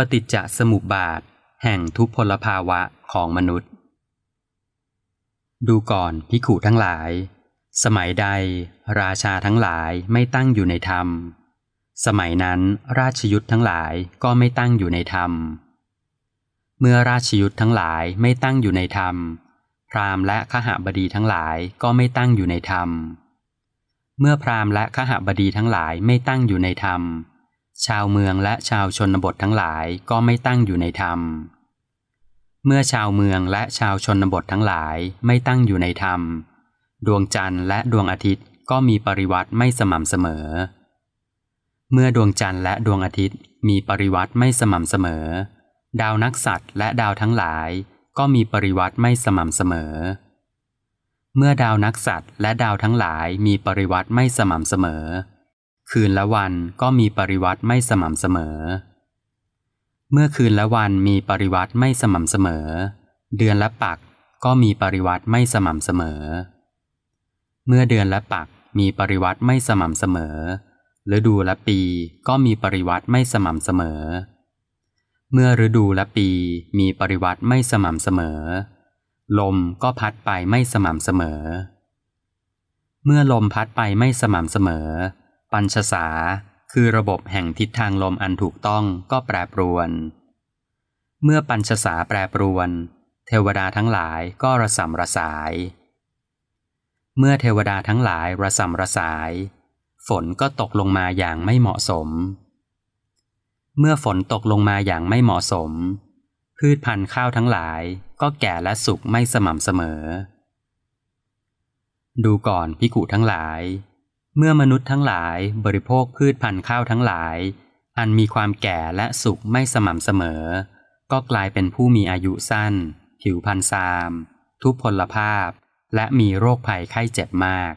ปฏิจจสมุปบาท แห่งทุพพลภาวะของมนุษย์ ดูก่อนพิขุทั้งหลาย สมัยใด ราชาทั้งหลายไม่ตั้งอยู่ในธรรม สมัยนั้นราชยุทธ์ทั้งหลายก็ไม่ตั้งอยู่ในธรรม เมื่อราชยุทธ์ทั้งหลายไม่ตั้งอยู่ในธรรม พราหมณ์และขหบดีทั้งหลายก็ไม่ตั้งอยู่ในธรรม เมื่อพราหมณ์และขหบดีทั้งหลายไม่ตั้งอยู่ในธรรม ชาวเมืองและชาวชนบททั้งหลายก็ไม่ตั้งอยู่ในธรรม เมื่อชาวเมืองและชาวชนบททั้งหลายไม่ตั้งอยู่ในธรรม ดวงจันทร์และดวงอาทิตย์ก็มีปริวัติไม่สม่ำเสมอ เมื่อดวงจันทร์และดวงอาทิตย์มีปริวัติไม่สม่ำเสมอ ดาวนักสัตว์และดาวทั้งหลายก็มีปริวัติไม่สม่ำเสมอ เมื่อดาวนักสัตว์และดาวทั้งหลายมีปริวัติไม่สม่ำเสมอ คืนและวันก็มีปริวัติไม่สม่ำเสมอ เมื่อคืนและวันมีปริวัติไม่สม่ำเสมอ เดือนและปักก็มีปริวัติไม่สม่ำเสมอ เมื่อเดือนและปักมีปริวัติไม่สม่ำเสมอฤดูและปีก็มีปริวัติไม่สม่ำเสมอ เมื่อฤดูและปีมีปริวัติไม่สม่ำเสมอ ลมก็พัดไปไม่สม่ำเสมอ เมื่อลมพัดไปไม่สม่ำเสมอ ปัญชสา คือระบบแห่งทิศทางลมอันถูกต้องก็แปรปรวน เมื่อปัญชสาแปรปรวน เทวดาทั้งหลายก็ระสำระสาย เมื่อเทวดาทั้งหลายระสำระสาย ฝนก็ตกลงมาอย่างไม่เหมาะสม เมื่อฝนตกลงมาอย่างไม่เหมาะสม พืชพันธุ์ข้าวทั้งหลายก็แก่และสุกไม่สม่ำเสมอ ดูก่อนพิกุทั้งหลาย เมื่อมนุษย์ทั้งหลายบริโภคพืชพันธุ์ข้าวทั้งหลาย อันมีความแก่และสุกไม่สม่ำเสมอ ก็กลายเป็นผู้มีอายุสั้น ผิวพรรณซาม ทุพพลภาพ และมีโรคภัยไข้เจ็บมาก